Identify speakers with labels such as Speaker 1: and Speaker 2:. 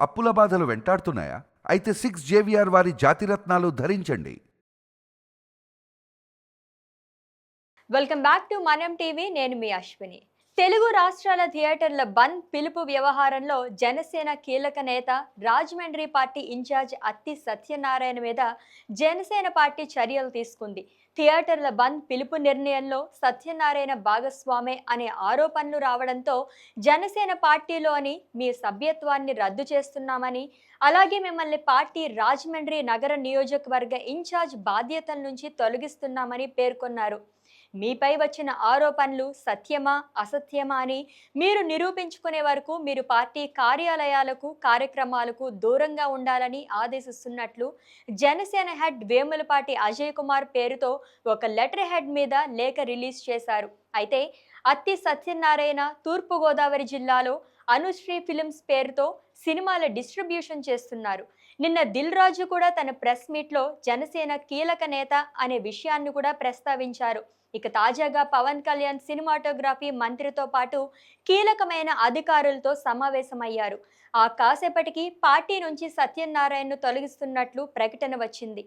Speaker 1: అప్పుల బాధలు వెంటాడుతున్నాయా? అయితే సిక్స్ జేవిఆర్ వారి జాతిరత్నాలు ధరించండి.
Speaker 2: Welcome back to Manam TV నేను మీ అశ్విని. తెలుగు రాష్ట్రాల థియేటర్ల బంద్ పిలుపు వ్యవహారంలో జనసేన కీలక నేత రాజమండ్రి పార్టీ ఇన్ఛార్జ్ అత్తి సత్యనారాయణ మీద జనసేన పార్టీ చర్యలు తీసుకుంది. థియేటర్ల బంద్ పిలుపు నిర్ణయంలో సత్యనారాయణ భాగస్వామే అనే ఆరోపణలు రావడంతో జనసేన పార్టీలోని మీ సభ్యత్వాన్ని రద్దు చేస్తున్నామని అలాగే మిమ్మల్ని పార్టీ రాజమండ్రి నగర నియోజకవర్గ ఇన్ఛార్జ్ బాధ్యతల నుంచి తొలగిస్తున్నామని పేర్కొన్నారు. మీపై వచ్చిన ఆరోపణలు సత్యమా అసత్యమా అని మీరు నిరూపించుకునే వరకు మీరు పార్టీ కార్యాలయాలకు కార్యక్రమాలకు దూరంగా ఉండాలని ఆదేశిస్తున్నట్లు జనసేన హెడ్ వేములపాటి అజయ్ కుమార్ పేరుతో ఒక లెటర్ హెడ్ మీద లేఖ రిలీజ్ చేశారు. అయితే అత్తి సత్యనారాయణ తూర్పుగోదావరి జిల్లాలో అనుశ్రీ ఫిలిమ్స్ పేరుతో సినిమాల డిస్ట్రిబ్యూషన్ చేస్తున్నారు. నిన్న దిల్ రాజు కూడా తన ప్రెస్ మీట్లో జనసేన కీలక నేత అనే విషయాన్ని కూడా ప్రస్తావించారు. ఇక తాజాగా పవన్ కళ్యాణ్ సినిమాటోగ్రఫీ మంత్రితో పాటు కీలకమైన అధికారులతో సమావేశమయ్యారు. ఆ కాసేపటికి పార్టీ నుంచి సత్యనారాయణను తొలగిస్తున్నట్లు ప్రకటన వచ్చింది.